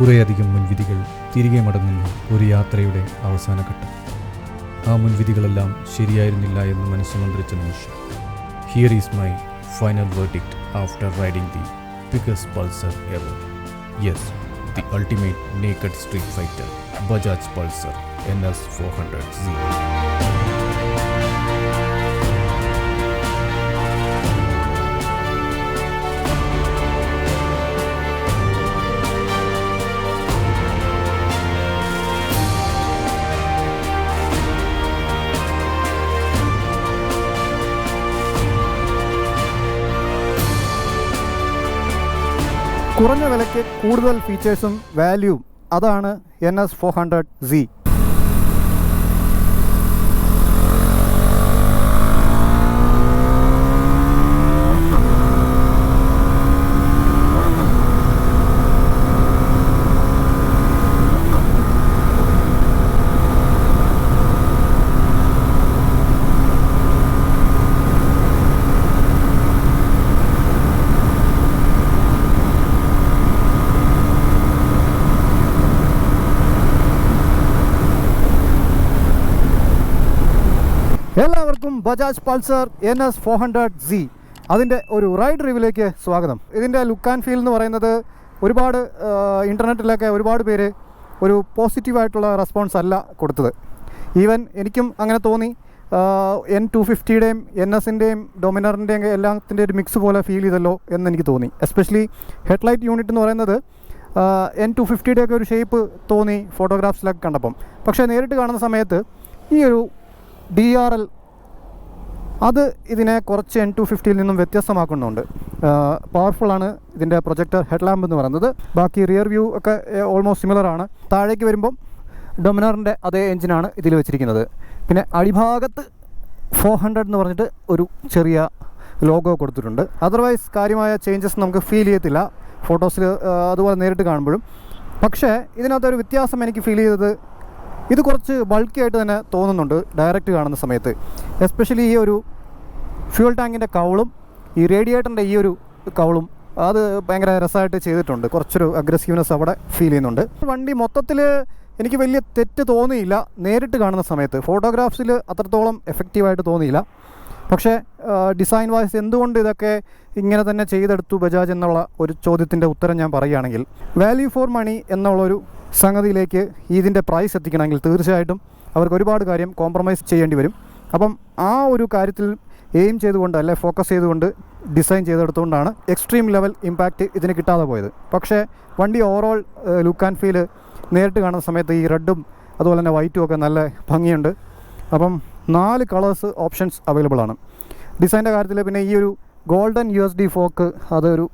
കുറേയധികം മുൻവിധികൾ തിരികെ മടങ്ങുന്ന ഒരു യാത്രയുടെ അവസാന ഘട്ടം ആ മുൻവിധികളെല്ലാം ശരിയായിരുന്നില്ല എന്ന് മനസ്സുമന്ത്രിച്ച നിമിഷം. Here is my final verdict after riding the biggest Pulsar ever yes the ultimate naked street fighter Bajaj Pulsar N S four hundred C കുറഞ്ഞ വിലയ്ക്ക് കൂടുതൽ ഫീച്ചേഴ്സും വാല്യൂവും അതാണ് N S four hundred C എല്ലാവർക്കും Bajaj Pulsar N S four hundred C. അതിന്റെ ഒരു ride റിവ്യൂലേക്ക് സ്വാഗതം. ഇതിന്റെ ലുക്ക് ആൻഡ് ഫീൽ എന്ന് പറയുന്നത് ഒരുപാട് ഇന്റർനെറ്റിലൊക്കെ ഒരുപാട് പേര് ഒരു പോസിറ്റീവായിട്ടുള്ള റെസ്പോൺസ് അല്ല കൊടുത്തത്. ഈവൻ എനിക്കും അങ്ങനെ തോന്നി എൻ ടു ഫിഫ്റ്റിയുടെയും എൻ എസിന്റെയും ഡൊമിനറിന്റെയും എല്ലാത്തിന്റെ ഒരു മിക്സ് പോലെ ഫീൽ ചെയ്തല്ലോ എന്ന് എനിക്ക് തോന്നി. എസ്പെഷ്യലി ഹെഡ്ലൈറ്റ് യൂണിറ്റ് എന്ന് പറയുന്നത് എൻ ടു ഫിഫ്റ്റിയുടെയൊക്കെ ഒരു ഷേപ്പ് തോന്നി ഫോട്ടോഗ്രാഫ്സിലൊക്കെ കണ്ടപ്പം. പക്ഷേ നേരിട്ട് കാണുന്ന സമയത്ത് ഈ ഒരു ഡി ആർ എൽ അത് ഇതിനെ കുറച്ച് എൻ ടു ഫിഫ്റ്റിയിൽ നിന്നും വ്യത്യസ്തമാക്കുന്നുണ്ട്. പവർഫുള്ളാണ് ഇതിന്റെ പ്രൊജക്ടർ ഹെഡ് ലാമ്പ് എന്ന് പറയുന്നത്. ബാക്കി റിയർ വ്യൂ ഒക്കെ ഓൾമോസ്റ്റ് സിമിലർ ആണ്. താഴേക്ക് വരുമ്പം ഡൊമിനറിന്റെ അതേ എഞ്ചിനാണ് ഇതിൽ വെച്ചിരിക്കുന്നത്. പിന്നെ അടിഭാഗത്ത് ഫോർ ഹൺഡ്രഡ് എന്ന് പറഞ്ഞിട്ട് ഒരു ചെറിയ ലോഗോ കൊടുത്തിട്ടുണ്ട്. അതർവൈസ് കാര്യമായ ചേഞ്ചസ് നമുക്ക് ഫീൽ ചെയ്യത്തില്ല. ഫോട്ടോസിൽ അതുപോലെ നേരിട്ട് കാണുമ്പോഴും. പക്ഷേ ഇതിനകത്തൊരു വ്യത്യാസം എനിക്ക് ഫീൽ ചെയ്തത് ഇത് കുറച്ച് ബൾക്കി ആയിട്ട് തന്നെ തോന്നുന്നുണ്ട് ഡയറക്റ്റ് കാണുന്ന സമയത്ത്. എസ്പെഷ്യലി ഈ ഒരു ഫ്യൂൽ ടാങ്കിന്റെ കവളും ഈ റേഡിയേറ്ററിന്റെ ഈ ഒരു കവളും അത് ഭയങ്കര രസമായിട്ട് ചെയ്തിട്ടുണ്ട്. കുറച്ചൊരു അഗ്രസീവ്നെസ് അവിടെ ഫീൽ ചെയ്യുന്നുണ്ട്. വണ്ടി മൊത്തത്തിൽ എനിക്ക് വലിയ തെറ്റ് തോന്നിയില്ല. നേരിട്ട് കാണുന്ന സമയത്ത്. ഫോട്ടോഗ്രാഫ്സിൽ അത്രത്തോളം എഫക്റ്റീവായിട്ട് തോന്നിയില്ല. പക്ഷേ ഡിസൈൻ വൈസ് എന്തുകൊണ്ട് ഇതൊക്കെ ഇങ്ങനെ തന്നെ ചെയ്തെടുത്തു ബജാജ് എന്നുള്ള ഒരു ചോദ്യത്തിന്റെ ഉത്തരം ഞാൻ പറയുകയാണെങ്കിൽ വാല്യൂ ഫോർ മണി എന്നുള്ളൊരു സംഗതിയിലേക്ക് ഇതിന്റെ പ്രൈസ് എത്തിക്കണമെങ്കിൽ തീർച്ചയായിട്ടും അവർക്ക് ഒരുപാട് കാര്യം കോംപ്രമൈസ് ചെയ്യേണ്ടി വരും. അപ്പം ആ ഒരു കാര്യത്തിൽ എയിം ചെയ്തുകൊണ്ട് അല്ലെ ഫോക്കസ് ചെയ്തുകൊണ്ട് ഡിസൈൻ ചെയ്തെടുത്തുകൊണ്ടാണ് എക്സ്ട്രീം ലെവൽ ഇമ്പാക്റ്റ് ഇതിന് കിട്ടാതെ പോയത്. പക്ഷേ വണ്ടി ഓവറോൾ ലുക്ക് ആൻഡ് ഫീൽ നേരിട്ട് കാണുന്ന സമയത്ത് ഈ റെഡും അതുപോലെ തന്നെ വൈറ്റും ഒക്കെ നല്ല ഭംഗിയുണ്ട്. അപ്പം നാല് കളേഴ്സ് ഓപ്ഷൻസ് അവൈലബിൾ ആണ് ഡിസൈന്റെ കാര്യത്തിൽ പിന്നെ ഈ ഒരു golden U S D fork അതൊരു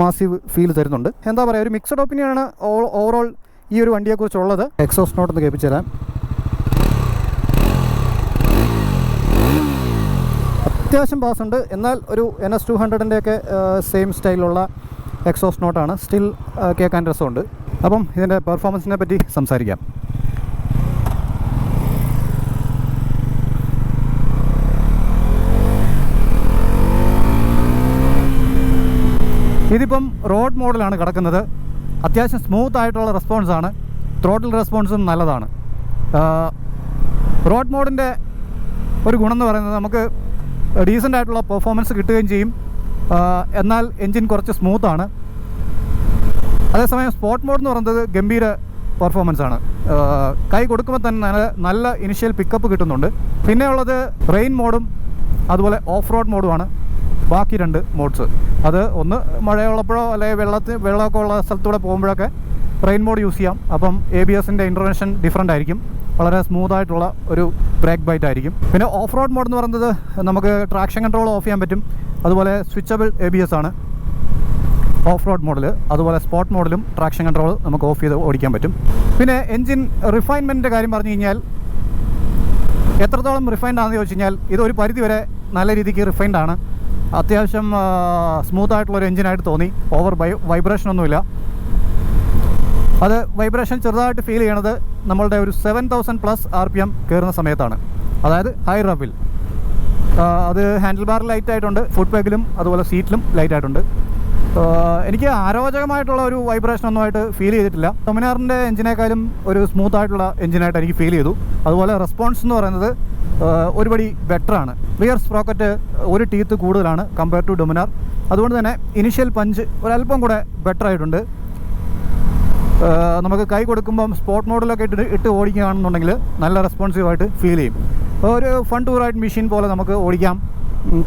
മാസീവ് ഫീൽ തരുന്നുണ്ട്. എന്താ പറയുക ഒരു മിക്സഡ് ഒപ്പീനിയനാണ് ഓവറോൾ ഈ ഒരു വണ്ടിയെക്കുറിച്ചുള്ളത് എക്സോസ് നോട്ട് ഒന്ന് കേൾപ്പിച്ചു തരാം. അത്യാവശ്യം പാസ് ഉണ്ട്. എന്നാൽ ഒരു എൻ എസ് ടു ഹൺഡ്രഡിന്റെയൊക്കെ സെയിം സ്റ്റൈലുള്ള എക്സോസ് നോട്ടാണ് സ്റ്റിൽ കേൾക്കാൻ രസമുണ്ട്. അപ്പം ഇതിന്റെ പെർഫോമൻസിനെ പറ്റി സംസാരിക്കാം. ഇതിപ്പം റോഡ് മോഡലാണ് കിടക്കുന്നത്. അത്യാവശ്യം സ്മൂത്ത് ആയിട്ടുള്ള റെസ്പോൺസാണ് ത്രോട്ടിൽ റെസ്പോൺസും നല്ലതാണ്. റോഡ് മോഡിന്റെ ഒരു ഗുണം എന്ന് പറയുന്നത് നമുക്ക് ഡീസന്റ് ആയിട്ടുള്ള പെർഫോമൻസ് കിട്ടുകയും ചെയ്യും. എന്നാൽ എൻജിൻ കുറച്ച് സ്മൂത്താണ് അതേസമയം സ്പോട്ട് മോഡ് എന്ന് പറയുന്നത് ഗംഭീര പെർഫോമൻസ് ആണ്. കൈ കൊടുക്കുമ്പോൾ തന്നെ നല്ല നല്ല ഇനിഷ്യൽ പിക്കപ്പ് കിട്ടുന്നുണ്ട്. പിന്നെ ഉള്ളത് റെയിൻ മോഡും അതുപോലെ ഓഫ് റോഡ് മോഡുമാണ് ബാക്കി രണ്ട് മോഡ്സ്. അത് ഒന്ന് മഴയുള്ളപ്പോഴോ അല്ലെങ്കിൽ വെള്ളത്തിൽ വെള്ളമൊക്കെ ഉള്ള സ്ഥലത്തൂടെ പോകുമ്പോഴൊക്കെ റെയിൻ മോഡ് യൂസ് ചെയ്യാം. അപ്പം എ ബി എസിന്റെ ഇന്റർവെൻഷൻ ഡിഫറെന്റ് ആയിരിക്കും. വളരെ സ്മൂത്ത് ആയിട്ടുള്ള ഒരു ബ്രേക്ക് ബൈറ്റ് ആയിരിക്കും. പിന്നെ ഓഫ് റോഡ് മോഡ് എന്ന് പറയുന്നത് നമുക്ക് ട്രാക്ഷൻ കൺട്രോൾ ഓഫ് ചെയ്യാൻ പറ്റും. അതുപോലെ സ്വിച്ചബിൾ എ ബി എസ് ആണ്. ഓഫ് റോഡ് മോഡൽ അതുപോലെ സ്പോട്ട് മോഡലും ട്രാക്ഷൻ കൺട്രോൾ നമുക്ക് ഓഫ് ചെയ്ത് ഓടിക്കാൻ പറ്റും. പിന്നെ എൻജിൻ റിഫൈൻമെന്റിന്റെ കാര്യം പറഞ്ഞു കഴിഞ്ഞാൽ എത്രത്തോളം റിഫൈൻഡ് ആണെന്ന് ചോദിച്ചു കഴിഞ്ഞാൽ ഇതൊരു പരിധി വരെ നല്ല രീതിക്ക് റിഫൈൻഡ് ആണ്. അത്യാവശ്യം സ്മൂത്ത് ആയിട്ടുള്ള ഒരു എഞ്ചിനായിട്ട് തോന്നി. ഓവർ വൈ വൈബ്രേഷൻ ഒന്നുമില്ല. അത് വൈബ്രേഷൻ ചെറുതായിട്ട് ഫീൽ ചെയ്യണത് നമ്മളുടെ ഒരു seven thousand plus R P M കയറുന്ന സമയത്താണ്. അതായത് ഹൈ റബിൽ അത് ഹാൻഡിൽ ബാർ ലൈറ്റ് ആയിട്ടുണ്ട് ഫുഡ് ബാഗിലും അതുപോലെ സീറ്റിലും ലൈറ്റ് ആയിട്ടുണ്ട്. എനിക്ക് ആരോചകമായിട്ടുള്ള ഒരു വൈബ്രേഷൻ ഒന്നുമായിട്ട് ഫീൽ ചെയ്തിട്ടില്ല. ഡൊമിനാറിന്റെ എഞ്ചിനേക്കാളും ഒരു സ്മൂത്ത് ആയിട്ടുള്ള എഞ്ചിനായിട്ട് എനിക്ക് ഫീൽ ചെയ്തു. അതുപോലെ റെസ്പോൺസ് എന്ന് പറയുന്നത് ഒരുപടി ബെറ്ററാണ് റിയർ സ്പ്രോക്കറ്റ് ഒരു ടീത്ത് കൂടുതലാണ് കമ്പയർ ടു ഡൊമിനാർ അതുകൊണ്ട് തന്നെ ഇനിഷ്യൽ പഞ്ച് ഒരല്പം കൂടെ ബെറ്റർ ആയിട്ടുണ്ട്. നമുക്ക് കൈ കൊടുക്കുമ്പം സ്പോട്ട് മോഡലൊക്കെ ഇട്ട് ഇട്ട് ഓടിക്കുകയാണെന്നുണ്ടെങ്കിൽ നല്ല റെസ്പോൺസീവ് ആയിട്ട് ഫീൽ ചെയ്യും. ഒരു ഫൺ ടു റൈഡ് മെഷീൻ പോലെ നമുക്ക് ഓടിക്കാം.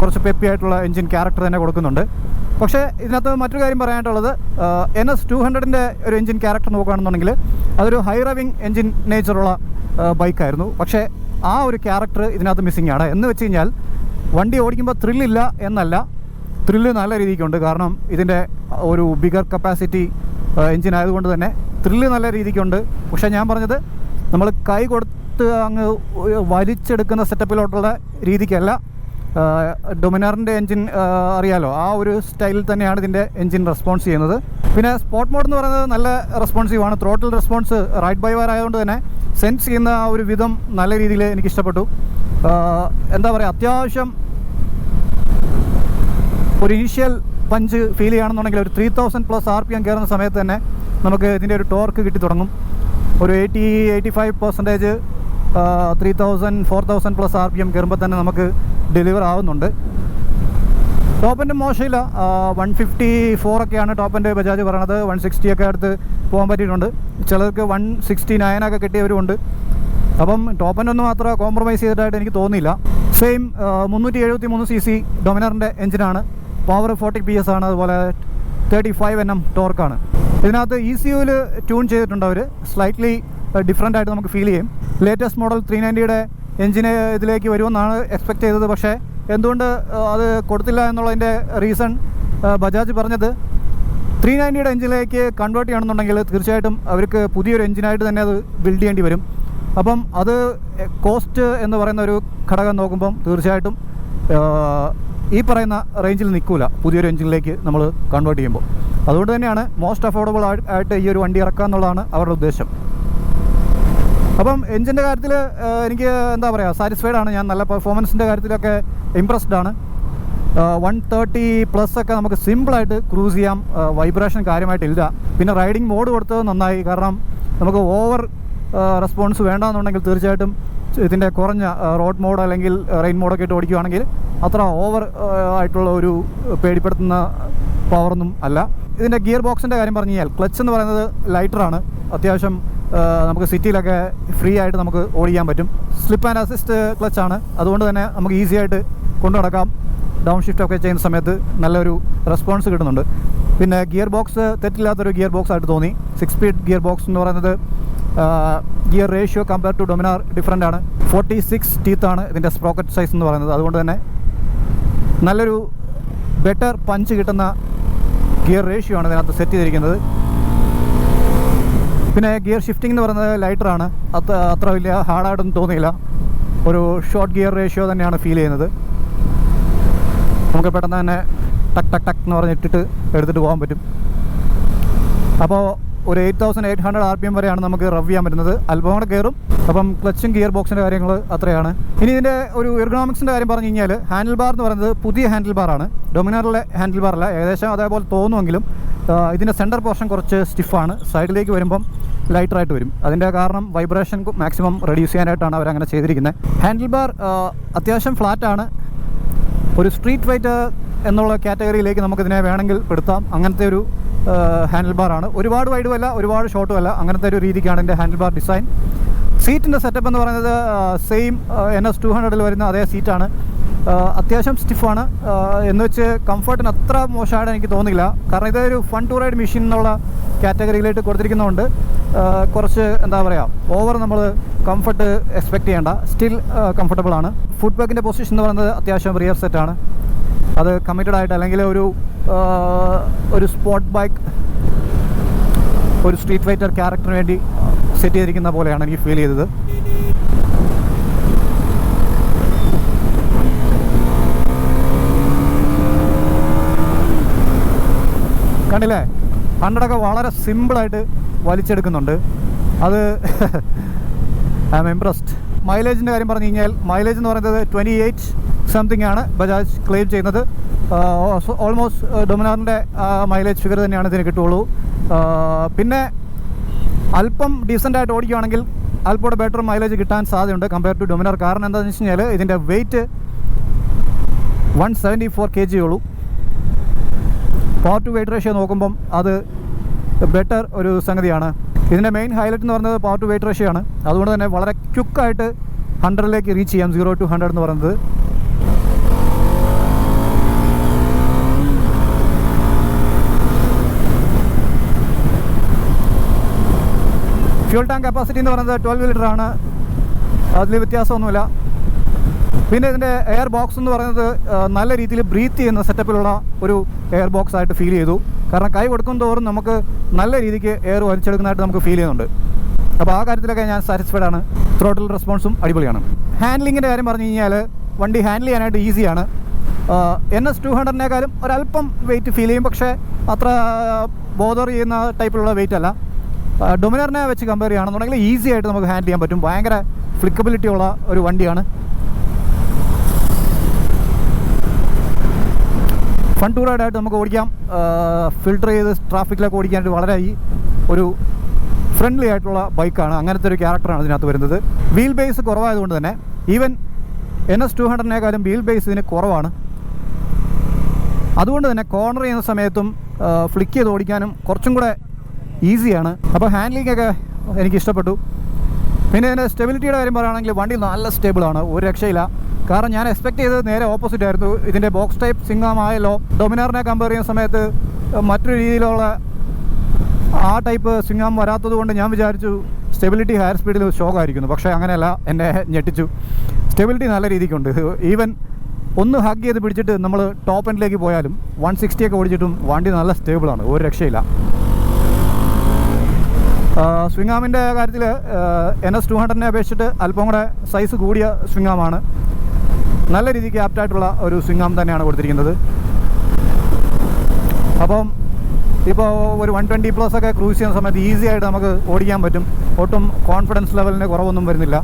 കുറച്ച് പെപ്പി ആയിട്ടുള്ള എൻജിൻ ക്യാരക്ടർ തന്നെ കൊടുക്കുന്നുണ്ട്. പക്ഷേ ഇതിനകത്ത് മറ്റൊരു കാര്യം പറയാനായിട്ടുള്ളത് എൻ എസ് ടു ഹൺഡ്രഡിന്റെ ഒരു എൻജിൻ ക്യാരക്ടർ നോക്കുകയാണെന്നുണ്ടെങ്കിൽ അതൊരു ഹൈ റവിങ് എഞ്ചിൻ നേച്ചറുള്ള ബൈക്കായിരുന്നു പക്ഷേ ആ ഒരു ക്യാരക്ടർ ഇതിനകത്ത് മിസ്സിംഗ് ആണ്. എന്ന് വെച്ച് കഴിഞ്ഞാൽ വണ്ടി ഓടിക്കുമ്പോൾ ത്രില്ലില്ല എന്നല്ല ത്രില്ല് നല്ല രീതിക്കുണ്ട്. കാരണം ഇതിന്റെ ഒരു ബിഗർ കപ്പാസിറ്റി എഞ്ചിൻ ആയതുകൊണ്ട് തന്നെ ത്രില്ല് നല്ല രീതിക്കുണ്ട്. പക്ഷേ ഞാൻ പറഞ്ഞത് നമ്മൾ കൈ കൊടുത്ത് അങ്ങ് വലിച്ചെടുക്കുന്ന സെറ്റപ്പിലോട്ടുള്ള രീതിക്കല്ല. ഡൊമിനാറിന്റെ എൻജിൻ അറിയാലോ ആ ഒരു സ്റ്റൈലിൽ തന്നെയാണ് ഇതിന്റെ എൻജിൻ റെസ്പോൺസ് ചെയ്യുന്നത്. പിന്നെ സ്പോട്ട് മോഡ് എന്ന് പറയുന്നത് നല്ല റെസ്പോൺസീവാണ് throttle response right by wire ആയതുകൊണ്ട് തന്നെ സെൻസ് ചെയ്യുന്ന ആ ഒരു വിധം നല്ല രീതിയിൽ എനിക്ക് ഇഷ്ടപ്പെട്ടു. എന്താ പറയുക അത്യാവശ്യം ഒരു ഇനീഷ്യൽ പഞ്ച് ഫീൽ ചെയ്യുകയാണെന്നുണ്ടെങ്കിൽ ഒരു three thousand plus R P M കയറുന്ന സമയത്ത് തന്നെ നമുക്ക് ഇതിന്റെ ഒരു ടോർക്ക് കിട്ടി തുടങ്ങും. ഒരു eighty eighty five percentage three thousand four thousand plus R P M കയറുമ്പോൾ തന്നെ നമുക്ക് ഡെലിവർ ആവുന്നുണ്ട്. ടോപ്പിന്റെ മോശമില്ല. വൺ ഫിഫ്റ്റി ഫോറൊക്കെയാണ് ടോപ്പിന്റെ ബജാജ് പറയണത്. വൺ സിക്സ്റ്റി ഒക്കെ അടുത്ത് പോകാൻ പറ്റിയിട്ടുണ്ട്. ചിലർക്ക് വൺ സിക്സ്റ്റി നയനൊക്കെ കിട്ടിയവരുമുണ്ട്. അപ്പം ടോപ്പിന്റെ ഒന്നും അത്ര കോംപ്രമൈസ് ചെയ്തിട്ടായിട്ട് എനിക്ക് തോന്നിയില്ല സെയിം മുന്നൂറ്റി എഴുപത്തി മൂന്ന് സി സി ഡൊമിനറിന്റെ എഞ്ചിനാണ് പവർ ഫോർട്ടി പി എസ് ആണ്. അതുപോലെ തേർട്ടി ഫൈവ് എൻ എം ടോർക്കാണ് ഇതിനകത്ത് ഇ സി യുവിൽ ട്യൂൺ ചെയ്തിട്ടുണ്ട് അവർ സ്ലൈറ്റ്ലി ഡിഫറെന്റ് ആയിട്ട് നമുക്ക് ഫീൽ ചെയ്യും. ലേറ്റസ്റ്റ് മോഡൽ ത്രീ നയന്റിയുടെ എഞ്ചിന് ഇതിലേക്ക് വരുമെന്നാണ് എക്സ്പെക്റ്റ് ചെയ്തത്. പക്ഷേ എന്തുകൊണ്ട് അത് കൊടുത്തില്ല എന്നുള്ളതിന്റെ റീസൺ ബജാജ് പറഞ്ഞത് ത്രീ നയന്റിയുടെ എഞ്ചിനിലേക്ക് കൺവേർട്ട് ചെയ്യണമെന്നുണ്ടെങ്കിൽ തീർച്ചയായിട്ടും അവർക്ക് പുതിയൊരു എഞ്ചിനായിട്ട് തന്നെ അത് ബിൽഡ് ചെയ്യേണ്ടി വരും. അപ്പം അത് കോസ്റ്റ് എന്ന് പറയുന്ന ഒരു ഘടകം നോക്കുമ്പം തീർച്ചയായിട്ടും ഈ പറയുന്ന റേഞ്ചിൽ നിൽക്കില്ല പുതിയൊരു എഞ്ചിനിലേക്ക് നമ്മൾ കൺവേർട്ട് ചെയ്യുമ്പോൾ. അതുകൊണ്ട് തന്നെയാണ് മോസ്റ്റ് അഫോർഡബിൾ ആയിട്ട് ഈ ഒരു വണ്ടി ഇറക്കുക എന്നുള്ളതാണ് അവരുടെ ഉദ്ദേശം. അപ്പം എഞ്ചിന്റെ കാര്യത്തിൽ എനിക്ക് എന്താ പറയുക സാറ്റിസ്ഫൈഡ് ആണ്. ഞാൻ നല്ല പെർഫോമൻസിന്റെ കാര്യത്തിലൊക്കെ ഇമ്പ്രസ്ഡ് ആണ്. വൺ തേർട്ടി പ്ലസ് ഒക്കെ നമുക്ക് സിമ്പിളായിട്ട് ക്രൂസ് ചെയ്യാം. വൈബ്രേഷൻ കാര്യമായിട്ടില്ല പിന്നെ റൈഡിങ് മോഡ് കൊടുത്തത് നന്നായി. കാരണം നമുക്ക് ഓവർ റെസ്പോൺസ് വേണ്ടാന്നുണ്ടെങ്കിൽ തീർച്ചയായിട്ടും ഇതിന്റെ കുറഞ്ഞ റോഡ് മോഡ് അല്ലെങ്കിൽ റെയിൻ മോഡൊക്കെ ഇട്ട് ഓടിക്കുകയാണെങ്കിൽ അത്ര ഓവർ ആയിട്ടുള്ള ഒരു പേടിപ്പെടുത്തുന്ന പവറൊന്നും അല്ല. ഇതിന്റെ ഗിയർ ബോക്സിന്റെ കാര്യം പറഞ്ഞു കഴിഞ്ഞാൽ ക്ലച്ച് എന്ന് പറയുന്നത് ലൈറ്ററാണ് അത്യാവശ്യം നമുക്ക് സിറ്റിയിലൊക്കെ ഫ്രീ ആയിട്ട് നമുക്ക് ഓടിക്കാൻ പറ്റും. സ്ലിപ്പ് ആൻഡ് അസിസ്റ്റ് ക്ലച്ചാണ് അതുകൊണ്ട് തന്നെ നമുക്ക് ഈസി ആയിട്ട് കൊണ്ടു നടക്കാം. ഡൗൺ ഷിഫ്റ്റ് ഒക്കെ ചെയ്യുന്ന സമയത്ത് നല്ലൊരു റെസ്പോൺസ് കിട്ടുന്നുണ്ട്. പിന്നെ ഗിയർ ബോക്സ് തെറ്റില്ലാത്തൊരു ഗിയർ ബോക്സ് ആയിട്ട് തോന്നി. സിക്സ് സ്പീഡ് ഗിയർ ബോക്സ് എന്ന് പറയുന്നത് gear ratio compare to Dominar different ആണ്. ഫോർട്ടി സിക്സ് ടീത്താണ് ഇതിന്റെ സ്പ്രോക്കറ്റ് സൈസ് എന്ന് പറയുന്നത്. അതുകൊണ്ട് തന്നെ നല്ലൊരു ബെറ്റർ പഞ്ച് കിട്ടുന്ന ഗിയർ റേഷ്യോ ആണ് ഇതിനകത്ത് സെറ്റ് ചെയ്തിരിക്കുന്നത്. പിന്നെ ഗിയർ ഷിഫ്റ്റിംഗ് എന്ന് പറയുന്നത് ലൈറ്ററാണ് അത്ര അത്ര വലിയ ഹാർഡായിട്ടൊന്നും തോന്നിയില്ല. ഒരു ഷോർട്ട് ഗിയർ റേഷ്യോ തന്നെയാണ് ഫീൽ ചെയ്യുന്നത്. നമുക്ക് പെട്ടെന്ന് തന്നെ ടക്ക് ടക്ക് ടക്ക് എന്ന് പറഞ്ഞ് ഇട്ടിട്ട് എടുത്തിട്ട് പോകാൻ പറ്റും. അപ്പോൾ ഒരു eight thousand eight hundred R P M വരെയാണ് നമുക്ക് റവ് ചെയ്യാൻ പറ്റുന്നത്. അല്പം കൂടെ കയറും. അപ്പം ക്ലച്ചും ഗിയർ ബോക്സിന്റെ കാര്യങ്ങൾ അത്രയാണ്. ഇനി ഇതിന്റെ ഒരു എർഗണോമിക്സിന്റെ കാര്യം പറഞ്ഞു കഴിഞ്ഞാൽ ഹാൻഡിൽ ബാർ എന്ന് പറയുന്നത് പുതിയ ഹാൻഡിൽ ബാറാണ് ഡൊമിനാറിലെ ഹാൻഡിൽ ബാറല്ല ഏകദേശം അതേപോലെ തോന്നുമെങ്കിലും ഇതിന്റെ സെന്റർ പോർഷൻ കുറച്ച് സ്റ്റിഫാണ് സൈഡിലേക്ക് വരുമ്പം ലൈറ്ററായിട്ട് വരും. അതിന്റെ കാരണം വൈബ്രേഷൻ മാക്സിമം റെഡ്യൂസ് ചെയ്യാനായിട്ടാണ് അവരങ്ങനെ ചെയ്തിരിക്കുന്നത്. ഹാൻഡിൽ ബാർ അത്യാവശ്യം ഫ്ലാറ്റാണ് ഒരു സ്ട്രീറ്റ് ഫൈറ്റ് എന്നുള്ള കാറ്റഗറിയിലേക്ക് നമുക്കിതിനെ വേണമെങ്കിൽ പെടുത്താം. അങ്ങനത്തെ ഒരു ഹാൻഡിൽ ബാറാണ് ഒരുപാട് വൈഡും അല്ല ഒരുപാട് ഷോർട്ടും അല്ല. അങ്ങനത്തെ ഒരു രീതിക്കാണ് എന്റെ ഹാൻഡിൽ ബാർ ഡിസൈൻ സീറ്റിന്റെ സെറ്റപ്പ് എന്ന് പറയുന്നത് സെയിം എൻ എസ് ടു ഹൺഡ്രഡിൽ വരുന്ന അതേ സീറ്റാണ് അത്യാവശ്യം സ്റ്റിഫാണ് എന്ന് വെച്ച് കംഫർട്ടിന് അത്ര മോശമായിട്ട് എനിക്ക് തോന്നില്ല കാരണം ഇതൊരു ഫൺ ടു റൈഡ് മെഷീൻ എന്നുള്ള കാറ്റഗറിയിലേക്ക് കൊടുത്തിരിക്കുന്നതുകൊണ്ട് കുറച്ച് എന്താ പറയുക ഓവർ നമ്മൾ കംഫർട്ട് എക്സ്പെക്റ്റ് ചെയ്യേണ്ട. സ്റ്റിൽ കംഫർട്ടബിൾ ആണ്. ഫുഡ് ബാഗിന്റെ പൊസിഷൻ എന്ന് പറയുന്നത് അത്യാവശ്യം റിയർ സെറ്റാണ് അത് കമ്മിറ്റഡ് ആയിട്ട് അല്ലെങ്കിൽ ഒരു ഒരു സ്പോട്ട് ബൈക്ക് ഒരു സ്ട്രീറ്റ് ഫൈറ്റർ ക്യാരക്ടറിന് വേണ്ടി സെറ്റ് ചെയ്തിരിക്കുന്ന പോലെയാണ് എനിക്ക് ഫീൽ ചെയ്തത്. കണ്ടില്ലേ? ഹൺഡ്രഡൊക്കെ വളരെ സിമ്പിളായിട്ട് വലിച്ചെടുക്കുന്നുണ്ട്. അത് ഐ എം ഇംപ്രസ്ഡ് മൈലേജിന്റെ കാര്യം പറഞ്ഞു കഴിഞ്ഞാൽ മൈലേജ് എന്ന് പറയുന്നത് ട്വന്റി എയ്റ്റ് സംതിങ് ആണ് ബജാജ് ക്ലെയിം ചെയ്യുന്നത്. ഓൾമോസ്റ്റ് ഡൊമിനാറിന്റെ മൈലേജ് ഫിഗർ തന്നെയാണ് ഇതിന് കിട്ടുള്ളൂ പിന്നെ അല്പം ഡീസന്റായിട്ട് ഓടിക്കുകയാണെങ്കിൽ അല്പം ബെറ്റർ മൈലേജ് കിട്ടാൻ സാധ്യതയുണ്ട്. കമ്പയർ ടു ഡൊമിനാർ കാരണം എന്താണെന്ന് വെച്ച് കഴിഞ്ഞാൽ ഇതിന്റെ weight one seventy four K G ഉള്ളൂ. പവർ ടു വെയിറ്റ് റേഷ്യോ നോക്കുമ്പം അത് ബെറ്റർ ഒരു സംഗതിയാണ്. ഇതിന്റെ മെയിൻ ഹൈലൈറ്റ് എന്ന് പറയുന്നത് പവർ ടു വെയിറ്റ് റേഷ്യോ ആണ്. അതുകൊണ്ട് തന്നെ വളരെ ക്വിക്കായിട്ട് ഹൺഡ്രഡിലേക്ക് റീച്ച് ചെയ്യാം. സീറോ ടു ഹൺഡ്രഡ് എന്ന് പറയുന്നത്. ഫ്യൂൾ ടാങ്ക് കപ്പാസിറ്റി എന്ന് പറയുന്നത് ട്വൽവ് ലിറ്റർ ആണ്. അതിൽ വ്യത്യാസമൊന്നുമില്ല. പിന്നെ ഇതിന്റെ എയർ ബോക്സ് എന്ന് പറയുന്നത് നല്ല രീതിയിൽ ബ്രീത്ത് ചെയ്യുന്ന സെറ്റപ്പിലുള്ള ഒരു എയർ ബോക്സ് ആയിട്ട് ഫീൽ ചെയ്തു. കാരണം കൈ കൊടുക്കും തോറും നമുക്ക് നല്ല രീതിക്ക് എയർ വലിച്ചെടുക്കുന്നതായിട്ട് നമുക്ക് ഫീൽ ചെയ്യുന്നുണ്ട്. അപ്പോൾ ആ കാര്യത്തിലൊക്കെ ഞാൻ സാറ്റിസ്ഫൈഡ് ആണ്. ത്രോട്ടിൽ റെസ്പോൺസും അടിപൊളിയാണ്. ഹാൻഡ്ലിങ്ങിന്റെ കാര്യം പറഞ്ഞു കഴിഞ്ഞാൽ വണ്ടി ഹാൻഡിൽ ചെയ്യാനായിട്ട് ഈസിയാണ് എൻ എസ് ടു ഹൺഡ്രഡിനേക്കാളും ഒരല്പം വെയിറ്റ് ഫീൽ ചെയ്യും. പക്ഷേ അത്ര ബോദർ ചെയ്യുന്ന ടൈപ്പിലുള്ള വെയിറ്റ് അല്ല. ഡൊമിനറിനെ വെച്ച് കമ്പയർ ചെയ്യുകയാണെന്നുണ്ടെങ്കിൽ ഈസി ആയിട്ട് നമുക്ക് ഹാൻഡിൽ ചെയ്യാൻ പറ്റും. ഭയങ്കര ഫ്ലിക്കബിലിറ്റി ഉള്ള ഒരു വണ്ടിയാണ്. ഫൺ ടു റൈഡായിട്ട് നമുക്ക് ഓടിക്കാം. ഫിൽട്ടർ ചെയ്ത് ട്രാഫിക്കിലൊക്കെ ഓടിക്കാനായിട്ട് വളരെ ഈ ഒരു ഫ്രണ്ട്ലി ആയിട്ടുള്ള ബൈക്കാണ് അങ്ങനത്തെ ഒരു ക്യാരക്ടറാണ് ഇതിനകത്ത് വരുന്നത്. വീൽ ബേസ് കുറവായതുകൊണ്ട് തന്നെ ഈവൻ എൻ എസ് ടു ഹൺഡ്രഡിനേക്കാളും വീൽ ബേസ് ഇതിന് കുറവാണ്. അതുകൊണ്ട് തന്നെ കോർണർ ചെയ്യുന്ന സമയത്തും ഫ്ലിക്ക് ചെയ്ത് ഓടിക്കാനും കുറച്ചും കൂടെ ഈസിയാണ്. അപ്പോൾ ഹാൻഡ്ലിംഗ് ഒക്കെ എനിക്ക് ഇഷ്ടപ്പെട്ടു പിന്നെ ഇതിന്റെ സ്റ്റെബിലിറ്റിയുടെ കാര്യം പറയുകയാണെങ്കിൽ വണ്ടി നല്ല സ്റ്റേബിളാണ് ഒരു രക്ഷയില്ല. കാരണം ഞാൻ എക്സ്പെക്ട് ചെയ്തത് നേരെ ഓപ്പോസിറ്റ് ആയിരുന്നു. ഇതിന്റെ ബോക്സ് ടൈപ്പ് സിംഗമായല്ലോ. ഡൊമിനാറിനെ കമ്പയർ ചെയ്യുന്ന സമയത്ത് മറ്റൊരു രീതിയിലുള്ള ആ ടൈപ്പ് സിംഗം വരാത്തത് കൊണ്ട് ഞാൻ വിചാരിച്ചു സ്റ്റെബിലിറ്റി ഹയർ സ്പീഡിൽ ഷോക്കായിരിക്കുന്നു. പക്ഷേ അങ്ങനെയല്ല എന്നെ ഞെട്ടിച്ചു. സ്റ്റെബിലിറ്റി നല്ല രീതിക്കുണ്ട്. ഈവൻ ഒന്ന് ഹഗ് ചെയ്ത് പിടിച്ചിട്ട് നമ്മൾ ടോപ്പ് എൻഡിലേക്ക് പോയാലും വൺ സിക്സ്റ്റിയൊക്കെ ഓടിച്ചിട്ടും വണ്ടി നല്ല സ്റ്റേബിളാണ് ഒരു രക്ഷയില്ല. സ്വിങ്ങാമിന്റെ കാര്യത്തിൽ എൻ എസ് ടു ഹൺഡ്രഡിനെ അപേക്ഷിച്ചിട്ട് അല്പം കൂടെ സൈസ് കൂടിയ സ്വിങ്ങാമാണ് നല്ല രീതിക്ക് ആപ്റ്റായിട്ടുള്ള ഒരു സ്വിങ്ങാം തന്നെയാണ് കൊടുത്തിരിക്കുന്നത്. അപ്പം ഇപ്പോൾ ഒരു വൺ ട്വന്റി പ്ലസ് ഒക്കെ ക്രൂസ് ചെയ്യുന്ന സമയത്ത് ഈസി ആയിട്ട് നമുക്ക് ഓടിക്കാൻ പറ്റും. ഒട്ടും കോൺഫിഡൻസ് ലെവലിന് കുറവൊന്നും വരുന്നില്ല.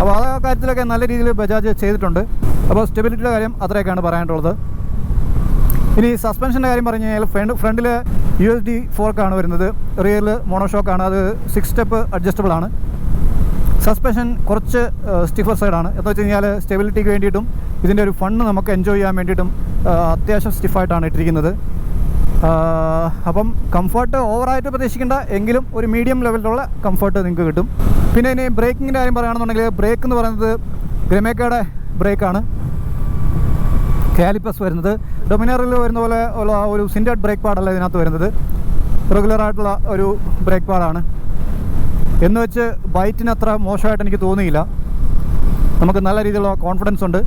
അപ്പോൾ ആ കാര്യത്തിലൊക്കെ നല്ല രീതിയിൽ ബജാജ് ചെയ്തിട്ടുണ്ട്. അപ്പോൾ സ്റ്റെബിലിറ്റിയുടെ കാര്യം അത്രയൊക്കെയാണ് പറയാനുള്ളത്. ഇനി സസ്പെൻഷന്റെ കാര്യം പറഞ്ഞു കഴിഞ്ഞാൽ ഫ്രണ്ട് ഫ്രണ്ടിൽ യു എസ് ഡി ഫോർക്കാണ് വരുന്നത്. റിയറിൽ മോണോഷോക്കാണ് അത് സിക്സ് സ്റ്റെപ്പ് അഡ്ജസ്റ്റബിൾ ആണ്. സസ്പെൻഷൻ കുറച്ച് സ്റ്റിഫർ സൈഡാണ് എന്ന് വെച്ച് കഴിഞ്ഞാൽ സ്റ്റെബിലിറ്റിക്ക് വേണ്ടിയിട്ടും ഇതിന്റെ ഒരു ഫണ്ട് നമുക്ക് എൻജോയ് ചെയ്യാൻ വേണ്ടിയിട്ടും അത്യാവശ്യം സ്റ്റിഫായിട്ടാണ് ഇട്ടിരിക്കുന്നത്. അപ്പം കംഫർട്ട് ഓവറായിട്ട് പ്രതീക്ഷിക്കേണ്ട എങ്കിലും ഒരു മീഡിയം ലെവലിലുള്ള കംഫർട്ട് നിങ്ങൾക്ക് കിട്ടും. പിന്നെ ഇനി ബ്രേക്കിങ്ങിന്റെ കാര്യം പറയുകയാണെന്നുണ്ടെങ്കിൽ ബ്രേക്ക് എന്ന് പറയുന്നത് ഗ്രമേക്കയുടെ ബ്രേക്കാണ് കാലിപ്പസ് വരുന്നത്. ഡൊമിനറിൽ വരുന്ന പോലെ ഉള്ള ഒരു സിൻഡ് ബ്രേക്ക് പാഡല്ല ഇതിനകത്ത് വരുന്നത്. റെഗുലർ ആയിട്ടുള്ള ഒരു ബ്രേക്ക് പാഡാണ് എന്ന് വെച്ച് ബൈറ്റിന് അത്ര മോശമായിട്ട് എനിക്ക് തോന്നിയില്ല. നമുക്ക് നല്ല രീതിയിലുള്ള കോൺഫിഡൻസ് ഉണ്ട്.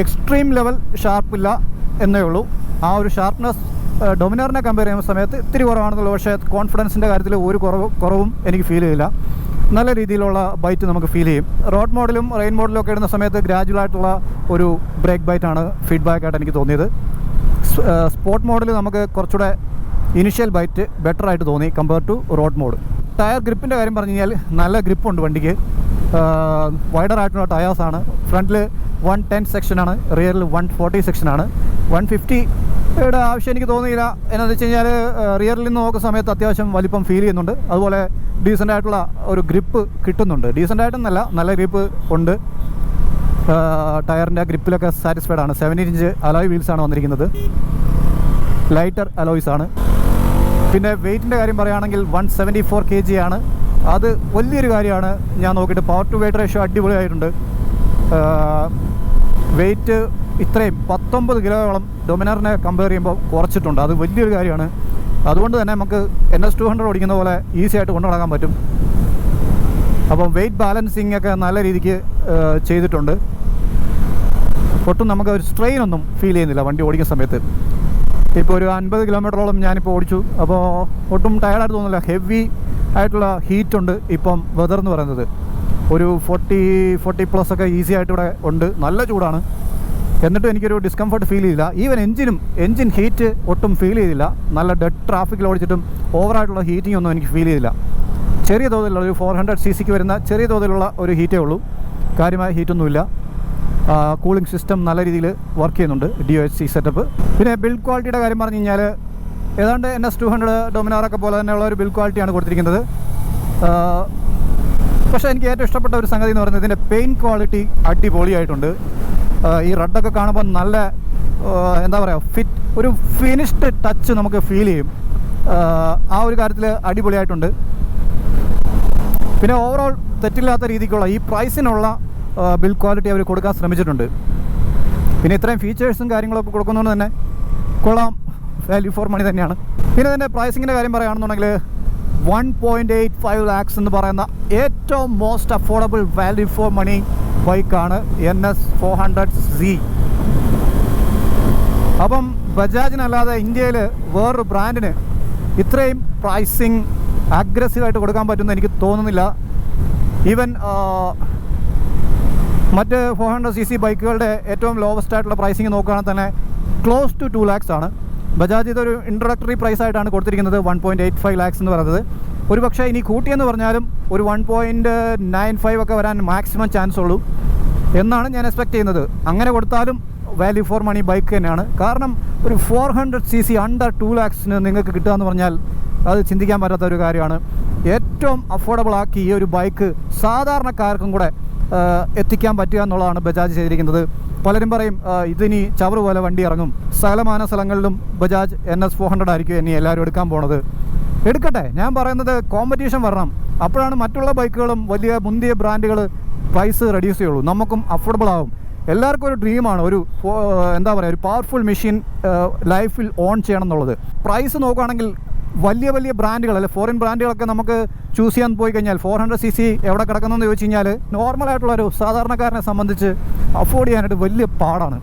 എക്സ്ട്രീം ലെവൽ ഷാർപ്പില്ല എന്നേ ഉള്ളൂ. ആ ഒരു ഷാർപ്നെസ് ഡൊമിനറിനെ കമ്പയർ ചെയ്യുന്ന സമയത്ത് ഇത്തിരി കുറവാണെന്നുള്ളൂ. പക്ഷേ കോൺഫിഡൻസിന്റെ കാര്യത്തിൽ ഒരു കുറവ് കുറവും എനിക്ക് ഫീൽ ചെയ്തില്ല. നല്ല രീതിയിലുള്ള ബൈറ്റ് നമുക്ക് ഫീൽ ചെയ്യും. റോഡ് മോഡലും റെയിൻ മോഡലും ഒക്കെ ഇടുന്ന സമയത്ത് ഗ്രാജുവൽ ആയിട്ടുള്ള ഒരു ബ്രേക്ക് ബൈറ്റാണ് ഫീഡ്ബാക്ക് ആയിട്ട് എനിക്ക് തോന്നിയത്. സ്പോർട്ട് മോഡിൽ നമുക്ക് കുറച്ചുകൂടെ ഇനിഷ്യൽ ബൈറ്റ് ബെറ്റർ ആയിട്ട് തോന്നി compare to road mode tyre ഗ്രിപ്പിന്റെ കാര്യം പറഞ്ഞു കഴിഞ്ഞാൽ നല്ല ഗ്രിപ്പുണ്ട് വണ്ടിക്ക്. വൈഡർ ആയിട്ടുള്ള ടയേഴ്സാണ് ഫ്രണ്ടിൽ വൺ ടെൻ സെക്ഷനാണ് റിയറിൽ വൺ ഫോർട്ടി സെക്ഷനാണ് വൺ ഫിഫ്റ്റിയുടെ ആവശ്യം എനിക്ക് തോന്നിയില്ല. എന്നാന്ന് വെച്ച് കഴിഞ്ഞാൽ റിയറിൽ നിന്ന് നോക്കുന്ന സമയത്ത് അത്യാവശ്യം വലിപ്പം ഫീൽ ചെയ്യുന്നുണ്ട്. അതുപോലെ ഡീസന്റ് ആയിട്ടുള്ള ഒരു ഗ്രിപ്പ് കിട്ടുന്നുണ്ട്. ഡീസന്റ് ആയിട്ടൊന്നല്ല നല്ല ഗ്രിപ്പ് ഉണ്ട്. ടയറിന്റെ ഗ്രിപ്പിലൊക്കെ സാറ്റിസ്ഫൈഡ് ആണ്. സെവൻ ഇഞ്ച് അലോയ് വീൽസാണ് വന്നിരിക്കുന്നത്. ലൈറ്റർ അലോയ്സ് ആണ്. പിന്നെ വെയിറ്റിന്റെ കാര്യം പറയുകയാണെങ്കിൽ one seventy four K G ആണ്. അത് വലിയൊരു കാര്യമാണ്. ഞാൻ നോക്കിയിട്ട് പവർ ടു വെയിറ്റ് റേഷ്യോ അടിപൊളിയായിട്ടുണ്ട്. വെയിറ്റ് ഇത്രയും പത്തൊമ്പത് കിലോയോളം ഡൊമിനറിനെ കമ്പയർ ചെയ്യുമ്പോൾ കുറച്ചിട്ടുണ്ട്. അത് വലിയൊരു കാര്യമാണ്. അതുകൊണ്ട് തന്നെ നമുക്ക് എൻ എസ് ടു ഹൺഡ്രഡ് ഓടിക്കുന്ന പോലെ ഈസി ആയിട്ട് കൊണ്ടു നടക്കാൻ പറ്റും. അപ്പം വെയിറ്റ് ബാലൻസിങ് ഒക്കെ നല്ല രീതിക്ക് ചെയ്തിട്ടുണ്ട്. ഒട്ടും നമുക്ക് ഒരു സ്ട്രെയിൻ ഒന്നും ഫീൽ ചെയ്യുന്നില്ല വണ്ടി ഓടിക്കുന്ന സമയത്ത്. ഇപ്പോൾ ഒരു അൻപത് കിലോമീറ്ററോളം ഞാനിപ്പോൾ ഓടിച്ചു. അപ്പോൾ ഒട്ടും ടയർഡായിട്ട് തോന്നുന്നില്ല. ഹെവി ആയിട്ടുള്ള ഹീറ്റ് ഉണ്ട് ഇപ്പം വെതർ എന്ന് പറയുന്നത്. ഒരു ഫോർട്ടി ഫോർട്ടി പ്ലസ് ഒക്കെ ഈസി ആയിട്ട് ഇവിടെ ഉണ്ട്. നല്ല ചൂടാണ്. എന്നിട്ടും എനിക്കൊരു ഡിസ്കംഫർട്ട് ഫീൽ ചെയ്തില്ല. ഈവൻ എഞ്ചിനും എഞ്ചിൻ ഹീറ്റ് ഒട്ടും ഫീൽ ചെയ്തില്ല. നല്ല ഡെഡ് ട്രാഫിക്കിൽ ഓടിച്ചിട്ടും ഓവറായിട്ടുള്ള ഹീറ്റിംഗ് ഒന്നും എനിക്ക് ഫീൽ ചെയ്തില്ല. ചെറിയ തോതിലുള്ള ഒരു ഫോർ ഹൺഡ്രഡ് സി സിക്ക് വരുന്ന ചെറിയ തോതിലുള്ള ഒരു ഹീറ്റേ ഉള്ളൂ. കാര്യമായ ഹീറ്റൊന്നുമില്ല കൂളിംഗ് സിസ്റ്റം നല്ല രീതിയിൽ വർക്ക് ചെയ്യുന്നുണ്ട്. D O H C setup പിന്നെ ബിൽഡ് ക്വാളിറ്റിയുടെ കാര്യം പറഞ്ഞു കഴിഞ്ഞാൽ ഏതാണ്ട് എൻ എസ് ടു ഹൺഡ്രഡ് ഡൊമിനാറൊക്കെ പോലെ തന്നെയുള്ള ഒരു ബിൽഡ് ക്വാളിറ്റിയാണ് കൊടുത്തിരിക്കുന്നത്. പക്ഷേ എനിക്ക് ഏറ്റവും ഇഷ്ടപ്പെട്ട ഒരു സംഗതി എന്ന് പറയുന്നത് ഇതിന്റെ പെയിന്റ് ക്വാളിറ്റി അടിപൊളിയായിട്ടുണ്ട്. ഈ റെഡൊക്കെ കാണുമ്പോൾ നല്ല എന്താ പറയുക ഫിറ്റ് ഒരു ഫിനിഷ്ഡ് ടച്ച് നമുക്ക് ഫീൽ ചെയ്യും. ആ ഒരു കാര്യത്തിൽ അടിപൊളിയായിട്ടുണ്ട്. പിന്നെ ഓവറോൾ തെറ്റില്ലാത്ത രീതിക്കുള്ള ഈ പ്രൈസിനുള്ള ബിൽ ക്വാളിറ്റി അവർ കൊടുക്കാൻ ശ്രമിച്ചിട്ടുണ്ട്. പിന്നെ ഇത്രയും ഫീച്ചേഴ്സും കാര്യങ്ങളൊക്കെ കൊടുക്കുന്നതുകൊണ്ട് തന്നെ കൊള്ളാം. വാല്യൂ ഫോർ മണി തന്നെയാണ്. പിന്നെ ഇതിന്റെ പ്രൈസിങ്ങിന്റെ കാര്യം പറയുകയാണെന്നുണ്ടെങ്കിൽ one point eight five lakhs എന്ന് പറയുന്ന ഏറ്റവും most affordable value for money ബൈക്കാണ് N S four hundred C അപ്പം ബജാജിനല്ലാതെ ഇന്ത്യയിൽ വേറൊരു ബ്രാൻഡിന് ഇത്രയും പ്രൈസിങ് അഗ്രസീവായിട്ട് കൊടുക്കാൻ പറ്റുമെന്ന് എനിക്ക് തോന്നുന്നില്ല. ഈവൻ മറ്റ് ഫോർ ഹൺഡ്രഡ് സി സി ബൈക്കുകളുടെ ഏറ്റവും ലോവസ്റ്റ് ആയിട്ടുള്ള പ്രൈസിങ് നോക്കുകയാണെങ്കിൽ തന്നെ ക്ലോസ് ടു ടു ലാക്സ് ആണ്. ബജാജ് ഇതൊരു ഇൻട്രൊഡക്ടറി പ്രൈസ് ആയിട്ടാണ് കൊടുത്തിരിക്കുന്നത്. One point eight five lakhs എന്ന് പറയുന്നത്. ഒരു പക്ഷേ ഇനി കൂട്ടിയെന്ന് പറഞ്ഞാലും ഒരു വൺ പോയിന്റ് നയൻ ഫൈവ് ഒക്കെ വരാൻ മാക്സിമം ചാൻസ് ഉള്ളൂ എന്നാണ് ഞാൻ എക്സ്പെക്ട് ചെയ്യുന്നത്. അങ്ങനെ കൊടുത്താലും വാല്യൂ ഫോർ മണി ബൈക്ക് തന്നെയാണ്. കാരണം ഒരു four hundred C C under two ലാക്സിന് നിങ്ങൾക്ക് കിട്ടുക എന്ന് പറഞ്ഞാൽ അത് ചിന്തിക്കാൻ പറ്റാത്ത ഒരു കാര്യമാണ്. ഏറ്റവും അഫോർഡബിൾ ആക്കി ഈ ഒരു ബൈക്ക് സാധാരണക്കാർക്കും കൂടെ എത്തിക്കാൻ പറ്റുക എന്നുള്ളതാണ് ബജാജ് ചെയ്തിരിക്കുന്നത്. പലരും പറയും ഇതിനി ചവറ് പോലെ വണ്ടി ഇറങ്ങും. സകലമാന സ്ഥലങ്ങളിലും Bajaj N S four hundred ആയിരിക്കും ഇനി എല്ലാവരും എടുക്കാൻ പോണത്. എടുക്കട്ടെ ഞാൻ പറയുന്നത് കോമ്പറ്റീഷൻ വരണം. അപ്പോഴാണ് മറ്റുള്ള ബൈക്കുകളും വലിയ മുന്തിയ ബ്രാൻഡുകൾ പ്രൈസ് റെഡ്യൂസ് ചെയ്യുള്ളൂ. നമുക്കും അഫോർഡബിൾ ആവും. എല്ലാവർക്കും ഒരു ഡ്രീമാണ് ഒരു എന്താ പറയുക ഒരു പവർഫുൾ മെഷീൻ ലൈഫിൽ ഓൺ ചെയ്യണം എന്നുള്ളത്. പ്രൈസ് നോക്കുകയാണെങ്കിൽ വലിയ വലിയ ബ്രാൻഡുകൾ അല്ലെ ഫോറിൻ ബ്രാൻഡുകളൊക്കെ നമുക്ക് ചൂസ് ചെയ്യാൻ പോയി കഴിഞ്ഞാൽ ഫോർ ഹൺഡ്രഡ് സി സി എവിടെ കിടക്കുന്നതെന്ന് ചോദിച്ചു കഴിഞ്ഞാൽ നോർമലായിട്ടുള്ള ഒരു സാധാരണക്കാരനെ സംബന്ധിച്ച് അഫോർഡ് ചെയ്യാനായിട്ട് വലിയ പാടാണ്.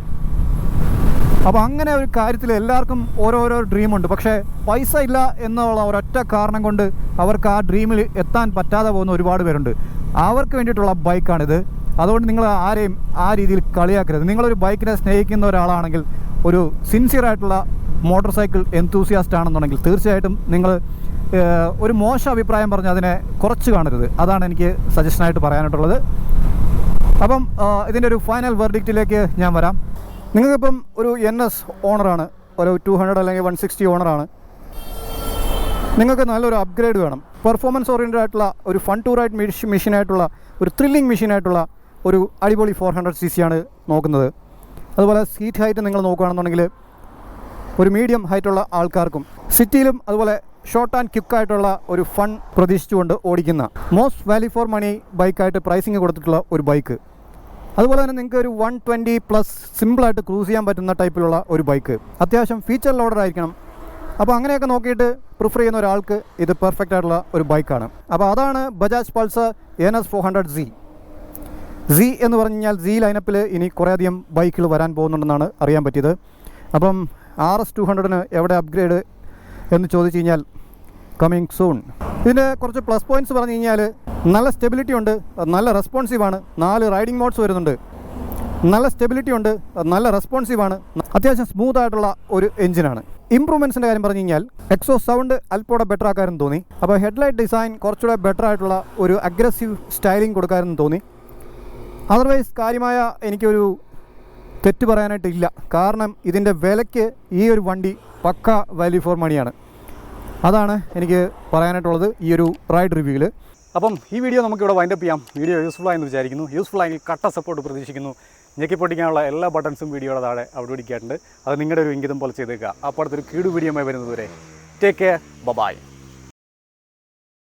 അപ്പോൾ അങ്ങനെ ഒരു കാര്യത്തിൽ എല്ലാവർക്കും ഓരോരോ ഡ്രീമുണ്ട് പക്ഷേ പൈസ ഇല്ല എന്നുള്ള ഒരൊറ്റ കാരണം കൊണ്ട് അവർക്ക് ആ ഡ്രീമിൽ എത്താൻ പറ്റാതെ പോകുന്ന ഒരുപാട് പേരുണ്ട്. അവർക്ക് വേണ്ടിയിട്ടുള്ള ബൈക്കാണിത്. അതുകൊണ്ട് നിങ്ങൾ ആരെയും ആ രീതിയിൽ കളിയാക്കരുത്. നിങ്ങളൊരു ബൈക്കിനെ സ്നേഹിക്കുന്ന ഒരാളാണെങ്കിൽ ഒരു സിൻസിയർ ആയിട്ടുള്ള മോട്ടോർ സൈക്കിൾ എന്തൂസിയാസ്റ്റ് ആണെന്നുണ്ടെങ്കിൽ തീർച്ചയായിട്ടും നിങ്ങൾ ഒരു മോശം അഭിപ്രായം പറഞ്ഞ് അതിനെ കുറച്ച് കാണരുത്. അതാണ് എനിക്ക് സജഷനായിട്ട് പറയാനായിട്ടുള്ളത്. അപ്പം ഇതിന്റെ ഒരു ഫൈനൽ വെർഡിക്റ്റിലേക്ക് ഞാൻ വരാം. നിങ്ങൾക്കിപ്പം ഒരു എൻ എസ് ഓണറാണ് ഒരു ടു ഹൺഡ്രഡ് അല്ലെങ്കിൽ വൺ സിക്സ്റ്റി ഓണറാണ് നിങ്ങൾക്ക് നല്ലൊരു അപ്ഗ്രേഡ് വേണം. പെർഫോമൻസ് ഓറിയന്റഡ് ആയിട്ടുള്ള ഒരു ഫൺ ടു റൈഡ് മെഷീൻ മെഷീനായിട്ടുള്ള ഒരു ത്രില്ലിംഗ് മെഷീനായിട്ടുള്ള ഒരു അടിപൊളി ഫോർ ഹൺഡ്രഡ് സി സി ആണ് നോക്കുന്നത്. അതുപോലെ സീറ്റ് ഹൈറ്റ് നിങ്ങൾ നോക്കുകയാണെന്നുണ്ടെങ്കിൽ ഒരു മീഡിയം ഹൈറ്റുള്ള ആൾക്കാർക്കും സിറ്റിയിലും അതുപോലെ ഷോർട്ട് ആൻഡ് ക്യുക്കായിട്ടുള്ള ഒരു ഫൺ പ്രതീക്ഷിച്ചുകൊണ്ട് ഓടിക്കുന്ന മോസ്റ്റ് വാല്യൂ ഫോർ മണി ബൈക്കായിട്ട് പ്രൈസിങ് കൊടുത്തിട്ടുള്ള ഒരു ബൈക്ക് അതുപോലെ തന്നെ നിങ്ങൾക്ക് ഒരു വൺ ട്വന്റി പ്ലസ് സിമ്പിളായിട്ട് ക്രൂസ് ചെയ്യാൻ പറ്റുന്ന ടൈപ്പിലുള്ള ഒരു ബൈക്ക് അത്യാവശ്യം ഫീച്ചർ ലോഡർ ആയിരിക്കണം. അപ്പോൾ അങ്ങനെയൊക്കെ നോക്കിയിട്ട് പ്രിഫർ ചെയ്യുന്ന ഒരാൾക്ക് ഇത് പെർഫെക്റ്റ് ആയിട്ടുള്ള ഒരു ബൈക്കാണ് അപ്പോൾ അതാണ് Bajaj Pulsar N S four hundred C C എന്ന് പറഞ്ഞു കഴിഞ്ഞാൽ സി ലൈനപ്പിൽ ഇനി കുറേയധികം ബൈക്കുകൾ വരാൻ പോകുന്നുണ്ടെന്നാണ് അറിയാൻ പറ്റിയത്. അപ്പം ആർ എസ് ടു ഹൺഡ്രഡിന് എവിടെ അപ്ഗ്രേഡ് എന്ന് ചോദിച്ചു കഴിഞ്ഞാൽ കമ്മിങ് സൂൺ ഇതിന്റെ കുറച്ച് പ്ലസ് പോയിന്റ്സ് പറഞ്ഞു കഴിഞ്ഞാൽ നല്ല സ്റ്റെബിലിറ്റി ഉണ്ട് നല്ല റെസ്പോൺസീവാണ് നാല് റൈഡിംഗ് മോഡ്സ് വരുന്നുണ്ട്. നല്ല സ്റ്റെബിലിറ്റി ഉണ്ട് നല്ല റെസ്പോൺസീവാണ് അത്യാവശ്യം സ്മൂത്ത് ആയിട്ടുള്ള ഒരു എഞ്ചിനാണ് ഇമ്പ്രൂവ്മെൻസിന്റെ കാര്യം പറഞ്ഞു കഴിഞ്ഞാൽ എക്സോ സൗണ്ട് അല്പോടെ ബെറ്റർ ആക്കാരെന്ന് തോന്നി. അപ്പോൾ ഹെഡ്ലൈറ്റ് ഡിസൈൻ കുറച്ചുകൂടെ ബെറ്റർ ആയിട്ടുള്ള ഒരു അഗ്രസീവ് സ്റ്റൈലിംഗ് കൊടുക്കാരെന്ന് തോന്നി. അതർവൈസ് കാര്യമായ എനിക്കൊരു തെറ്റ് പറയാനായിട്ടില്ല. കാരണം ഇതിന്റെ വിലയ്ക്ക് ഈ ഒരു വണ്ടി പക്ക വാല്യൂ ഫോർ മണിയാണ് അതാണ് എനിക്ക് പറയാനായിട്ടുള്ളത് ഈ ഒരു റൈഡ് റിവ്യൂവിൽ അപ്പം ഈ വീഡിയോ നമുക്ക് നമുക്കിവിടെ വൈൻഡപ്പ് ചെയ്യാം. വീഡിയോ യൂസ്ഫുൾ ആയെന്ന് വിചാരിക്കുന്നു. യൂസ്ഫുൾ ആയെങ്കിൽ കട്ട സപ്പോർട്ട് പ്രതീക്ഷിക്കുന്നു. ഞെക്കി പൊട്ടിക്കാനുള്ള എല്ലാ ബട്ടൺസും വീഡിയോയുടെ താഴെ അവിടെ പിടിക്കാറുണ്ട് അത് നിങ്ങളുടെ ഒരു ഇംഗിതം പോലെ ചെയ്തേക്കുക. അപ്പോഴത്തെ ഒരു കീടു വീഡിയോമായി വരുന്നതുവരെ ടേക്ക് കെയർ ബൈ